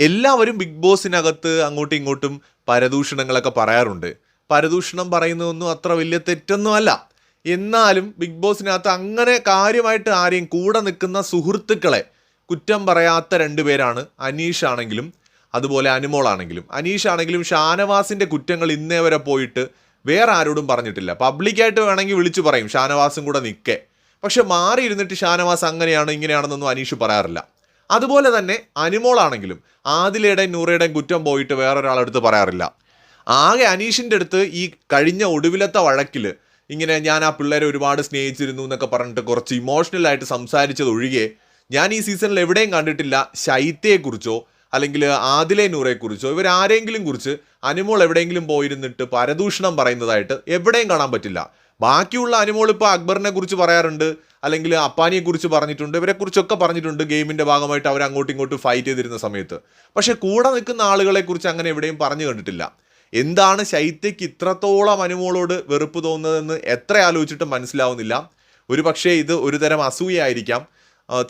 എല്ലാവരും ബിഗ് ബോസിനകത്ത് അങ്ങോട്ടും ഇങ്ങോട്ടും പരദൂഷണങ്ങളൊക്കെ പറയാറുണ്ട്. പരദൂഷണം പറയുന്നതൊന്നും അത്ര വലിയ തെറ്റൊന്നും അല്ല. എന്നാലും ബിഗ് ബോസിനകത്ത് അങ്ങനെ കാര്യമായിട്ട് ആരെയും കൂടെ നിൽക്കുന്ന സുഹൃത്തുക്കളെ കുറ്റം പറയാത്ത രണ്ട് പേരാണ് അനീഷ് ആണെങ്കിലും അതുപോലെ അനുമോളാണെങ്കിലും അനീഷ് ആണെങ്കിലും ഷാനവാസിന്റെ കുറ്റങ്ങൾ ഇന്നേ വരെ പോയിട്ട് വേറെ ആരോടും പറഞ്ഞിട്ടില്ല. പബ്ലിക്കായിട്ട് വേണമെങ്കിൽ വിളിച്ചു പറയും ഷാനവാസും കൂടെ നിൽക്കേ. പക്ഷെ മാറിയിരുന്നിട്ട് ഷാനവാസ് അങ്ങനെയാണ് ഇങ്ങനെയാണെന്നൊന്നും അനീഷ് പറയാറില്ല. അതുപോലെ തന്നെ അനുമോളാണെങ്കിലും ആദിലയുടെയും നൂറയുടെയും കുറ്റം പോയിട്ട് വേറൊരാളെടുത്ത് പറയാറില്ല. ആകെ അനീഷിന്റെ അടുത്ത് ഈ കഴിഞ്ഞ ഒടുവിലത്തെ വഴക്കിൽ ഇങ്ങനെ ഞാൻ ആ പിള്ളേരെ ഒരുപാട് സ്നേഹിച്ചിരുന്നു എന്നൊക്കെ പറഞ്ഞിട്ട് കുറച്ച് ഇമോഷണലായിട്ട് സംസാരിച്ചത് ഒഴികെ ഞാൻ ഈ സീസണിൽ എവിടെയും കണ്ടിട്ടില്ല ശൈത്യയെക്കുറിച്ചോ അല്ലെങ്കിൽ ആദിലെ നൂറയെക്കുറിച്ചോ ഇവരാരെങ്കിലും കുറിച്ച് അനുമോൾ എവിടെയെങ്കിലും പോയിരുന്നിട്ട് പരദൂഷണം പറയുന്നതായിട്ട് എവിടെയും കാണാൻ പറ്റില്ല. ബാക്കിയുള്ള അനുമോൾ ഇപ്പോൾ അക്ബറിനെ കുറിച്ച് പറയാറുണ്ട് അല്ലെങ്കിൽ അപ്പാനിയെ കുറിച്ച് പറഞ്ഞിട്ടുണ്ട് ഇവരെ കുറിച്ചൊക്കെ പറഞ്ഞിട്ടുണ്ട് ഗെയിമിന്റെ ഭാഗമായിട്ട് അവർ അങ്ങോട്ടും ഇങ്ങോട്ടും ഫൈറ്റ് ചെയ്തിരുന്ന സമയത്ത്. പക്ഷേ കൂടെ നിൽക്കുന്ന ആളുകളെ കുറിച്ച് അങ്ങനെ എവിടെയും പറഞ്ഞു കണ്ടിട്ടില്ല. എന്താണ് ശൈത്യയ്ക്ക് ഇത്രത്തോളം അനുമോളോട് വെറുപ്പ് തോന്നുന്നതെന്ന് എത്ര ആലോചിച്ചിട്ടും മനസ്സിലാവുന്നില്ല. ഒരു പക്ഷേ ഇത് ഒരു തരം അസൂയായിരിക്കാം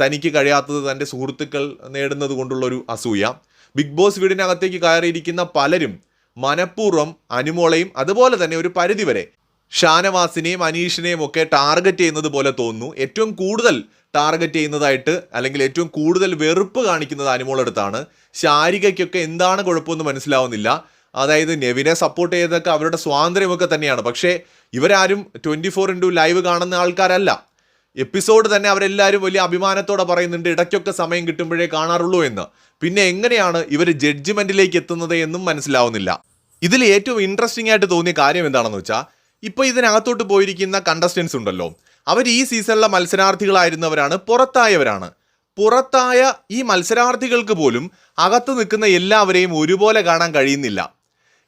തനിക്ക് കഴിയാത്തത് തന്റെ സുഹൃത്തുക്കൾ നേടുന്നത് കൊണ്ടുള്ളൊരു അസൂയ. ബിഗ് ബോസ് വീടിനകത്തേക്ക് കയറിയിരിക്കുന്ന പലരും മനഃപൂർവം അനുമോളെയും അതുപോലെ തന്നെ ഒരു പരിധിവരെ ഷാനവാസിനെയും അനീഷിനെയും ഒക്കെ ടാർഗറ്റ് ചെയ്യുന്നത് പോലെ തോന്നുന്നു. ഏറ്റവും കൂടുതൽ ടാർഗറ്റ് ചെയ്യുന്നതായിട്ട് അല്ലെങ്കിൽ ഏറ്റവും കൂടുതൽ വെറുപ്പ് കാണിക്കുന്നത് അനുമോളടുത്താണ് ശാരികയ്ക്കൊക്കെ എന്താണ് കുഴപ്പമെന്ന് മനസ്സിലാവുന്നില്ല. അതായത് നെവിനെ സപ്പോർട്ട് ചെയ്തൊക്കെ അവരുടെ സ്വാതന്ത്ര്യമൊക്കെ തന്നെയാണ്. പക്ഷേ ഇവരാരും ട്വന്റി ഫോർ ഇന്റു ലൈവ് കാണുന്ന ആൾക്കാരല്ല. എപ്പിസോഡ് തന്നെ അവരെല്ലാവരും വലിയ അഭിമാനത്തോടെ പറയുന്നുണ്ട് ഇടയ്ക്കൊക്കെ സമയം കിട്ടുമ്പോഴേ കാണാറുള്ളൂ എന്ന്. പിന്നെ എങ്ങനെയാണ് ഇവർ ജഡ്ജ്മെന്റിലേക്ക് എത്തുന്നത് എന്നും മനസ്സിലാവുന്നില്ല. ഇതിൽ ഏറ്റവും ഇൻട്രസ്റ്റിംഗ് ആയിട്ട് തോന്നിയ കാര്യം എന്താണെന്ന് വെച്ചാൽ ഇപ്പോൾ ഇതിനകത്തോട്ട് പോയിരിക്കുന്ന കണ്ടസ്റ്റൻസ് ഉണ്ടല്ലോ. അവർ ഈ സീസണിലെ മത്സരാർത്ഥികളായിരുന്നവരാണ് പുറത്തായവരാണ്. പുറത്തായ ഈ മത്സരാർത്ഥികൾക്ക് പോലും അകത്ത് നിൽക്കുന്ന എല്ലാവരെയും ഒരുപോലെ കാണാൻ കഴിയുന്നില്ല.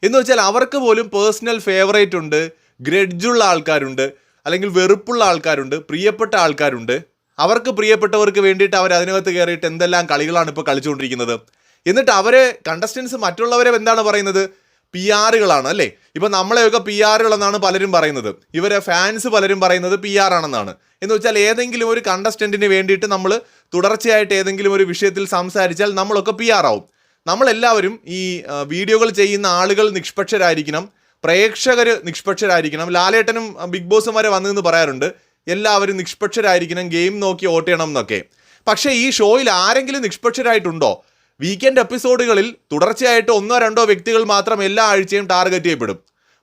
എന്ന് വെച്ചാൽ അവർക്ക് പോലും പേഴ്സണൽ ഫേവറേറ്റ് ഉണ്ട് ഗ്രഡ്ജുള്ള ആൾക്കാരുണ്ട് അല്ലെങ്കിൽ വെറുപ്പുള്ള ആൾക്കാരുണ്ട് പ്രിയപ്പെട്ട ആൾക്കാരുണ്ട്. അവർക്ക് പ്രിയപ്പെട്ടവർക്ക് വേണ്ടിയിട്ട് അവർ അതിനകത്ത് കയറിയിട്ട് എന്തെല്ലാം കളികളാണ് ഇപ്പോൾ കളിച്ചുകൊണ്ടിരിക്കുന്നത്. എന്നിട്ട് അവരെ കണ്ടസ്റ്റൻസ് മറ്റുള്ളവരെ എന്താണ് പറയുന്നത്? പി ആറുകളാണ് അല്ലേ? ഇപ്പൊ നമ്മളെയൊക്കെ പി എന്നാണ് പലരും പറയുന്നത്. ഇവരെ ഫാൻസ് പലരും പറയുന്നത് പി ആർ ആണെന്നാണ്. എന്ന് വെച്ചാൽ ഏതെങ്കിലും ഒരു കണ്ടസ്റ്റന്റിന് വേണ്ടിയിട്ട് നമ്മൾ തുടർച്ചയായിട്ട് ഏതെങ്കിലും ഒരു വിഷയത്തിൽ സംസാരിച്ചാൽ നമ്മളൊക്കെ പി ആർ ആവും. നമ്മളെല്ലാവരും ഈ വീഡിയോകൾ ചെയ്യുന്ന ആളുകൾ നിഷ്പക്ഷരായിരിക്കണം. പ്രേക്ഷകർ നിഷ്പക്ഷരായിരിക്കണം. ലാലേട്ടനും ബിഗ് ബോസും വരെ വന്നതെന്ന് പറയാറുണ്ട്. എല്ലാവരും നിഷ്പക്ഷരായിരിക്കണം ഗെയിം നോക്കി വോട്ട് ചെയ്യണം എന്നൊക്കെ. പക്ഷേ ഈ ഷോയിൽ ആരെങ്കിലും നിഷ്പക്ഷരായിട്ടുണ്ടോ? വീക്കെൻഡ് എപ്പിസോഡുകളിൽ തുടർച്ചയായിട്ട് ഒന്നോ രണ്ടോ വ്യക്തികൾ മാത്രം എല്ലാ ആഴ്ചയും ടാർഗറ്റ് ചെയ്യപ്പെടും.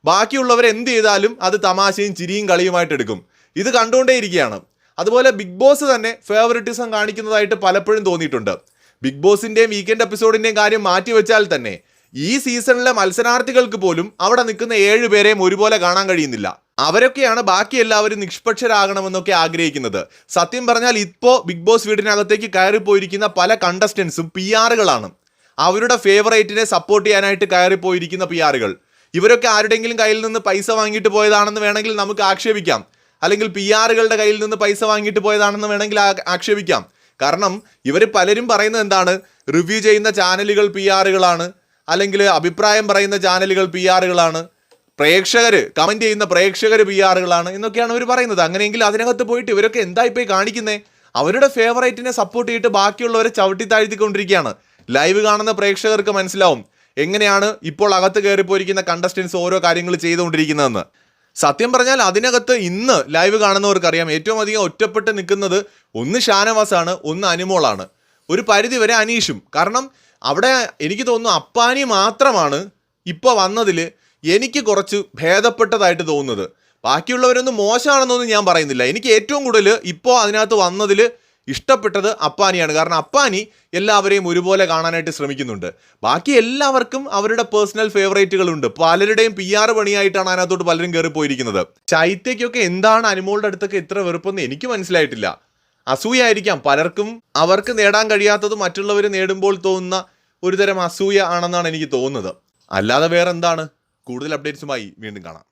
ബാക്കിയുള്ളവർ എന്ത് ചെയ്താലും അത് തമാശയും ചിരിയും കളിയുമായിട്ട് എടുക്കും. ഇത് കണ്ടുകൊണ്ടേയിരിക്കുകയാണ്. അതുപോലെ ബിഗ് ബോസ് തന്നെ ഫേവറിറ്റിസം കാണിക്കുന്നതായിട്ട് പലപ്പോഴും തോന്നിയിട്ടുണ്ട്. ബിഗ് ബോസിന്റെയും വീക്കെൻഡ് എപ്പിസോഡിന്റെയും കാര്യം മാറ്റി വെച്ചാൽ തന്നെ ഈ സീസണിലെ മത്സരാർത്ഥികൾക്ക് പോലും അവിടെ നിൽക്കുന്ന ഏഴ് പേരെയും ഒരുപോലെ കാണാൻ കഴിയുന്നില്ല. അവരൊക്കെയാണ് ബാക്കി എല്ലാവരും നിഷ്പക്ഷരാകണമെന്നൊക്കെ ആഗ്രഹിക്കുന്നത്. സത്യം പറഞ്ഞാൽ ഇപ്പോൾ ബിഗ് ബോസ് വീടിനകത്തേക്ക് കയറിപ്പോയിരിക്കുന്ന പല കണ്ടസ്റ്റൻസും പി ആറുകളാണ് അവരുടെ ഫേവറേറ്റിനെ സപ്പോർട്ട് ചെയ്യാനായിട്ട് കയറിപ്പോയിരിക്കുന്ന പി ആറുകൾ ഇവരൊക്കെ ആരുടെങ്കിലും കയ്യിൽ നിന്ന് പൈസ വാങ്ങിയിട്ട് പോയതാണെന്ന് വേണമെങ്കിൽ നമുക്ക് ആക്ഷേപിക്കാം. അല്ലെങ്കിൽ പി ആറുകളുടെ കയ്യിൽ നിന്ന് പൈസ വാങ്ങിയിട്ട് പോയതാണെന്ന് വേണമെങ്കിൽ ആക്ഷേപിക്കാം. കാരണം ഇവർ പലരും പറയുന്നത് എന്താണ്? റിവ്യൂ ചെയ്യുന്ന ചാനലുകൾ പി ആറുകളാണ് അല്ലെങ്കിൽ അഭിപ്രായം പറയുന്ന ചാനലുകൾ പി ആറുകളാണ് പ്രേക്ഷകർ കമന്റ് ചെയ്യുന്ന പ്രേക്ഷകർ പി ആറുകളാണ് എന്നൊക്കെയാണ് അവർ പറയുന്നത്. അങ്ങനെയെങ്കിൽ അതിനകത്ത് പോയിട്ട് ഇവരൊക്കെ എന്തായി പോയി കാണിക്കുന്നേ? അവരുടെ ഫേവറേറ്റിനെ സപ്പോർട്ട് ചെയ്തിട്ട് ബാക്കിയുള്ളവരെ ചവിട്ടി താഴ്ത്തിക്കൊണ്ടിരിക്കുകയാണ്. ലൈവ് കാണുന്ന പ്രേക്ഷകർക്ക് മനസ്സിലാവും എങ്ങനെയാണ് ഇപ്പോൾ അകത്ത് കയറിപ്പോയിരിക്കുന്ന കണ്ടസ്റ്റൻസ് ഓരോ കാര്യങ്ങൾ ചെയ്തുകൊണ്ടിരിക്കുന്നതെന്ന്. സത്യം പറഞ്ഞാൽ അതിനകത്ത് ഇന്ന് ലൈവ് കാണുന്നവർക്കറിയാം ഏറ്റവും അധികം ഒറ്റപ്പെട്ട് നിൽക്കുന്നത് ഒന്ന് ഷാനവാസാണ് ഒന്ന് അനുമോളാണ്. ഒരു പരിധി വരെ അനീഷും. കാരണം അവിടെ എനിക്ക് തോന്നുന്നു അപ്പാനി മാത്രമാണ് ഇപ്പോൾ വന്നതിൽ എനിക്ക് കുറച്ച് ഭേദപ്പെട്ടതായിട്ട് തോന്നുന്നത്. ബാക്കിയുള്ളവരൊന്നും മോശമാണെന്നൊന്നും ഞാൻ പറയുന്നില്ല. എനിക്ക് ഏറ്റവും കൂടുതൽ ഇപ്പോൾ അതിനകത്ത് വന്നതിൽ ഇഷ്ടപ്പെട്ടത് അപ്പാനിയാണ്. കാരണം അപ്പാനി എല്ലാവരെയും ഒരുപോലെ കാണാനായിട്ട് ശ്രമിക്കുന്നുണ്ട്. ബാക്കി എല്ലാവർക്കും അവരുടെ പേഴ്സണൽ ഫേവറേറ്റുകളുണ്ട്. പലരുടെയും പി ആർ പണിയായിട്ടാണ് അതിനകത്തോട്ട് പലരും കയറി പോയിരിക്കുന്നത് ചൈത്യയ്ക്കൊക്കെ എന്താണ് അനുമോളുടെ അടുത്തൊക്കെ ഇത്ര വെറുപ്പെന്ന് എനിക്ക് മനസ്സിലായിട്ടില്ല. അസൂയായിരിക്കാം. പലർക്കും അവർക്ക് നേടാൻ കഴിയാത്തത് മറ്റുള്ളവർ നേടുമ്പോൾ തോന്നുന്ന ഒരുതരം അസൂയ ആണെന്നാണ് എനിക്ക് തോന്നുന്നത്. അല്ലാതെ വേറെ എന്താണ് കൂടുതൽ അപ്ഡേറ്റ്സുമായി വീണ്ടും കാണാം.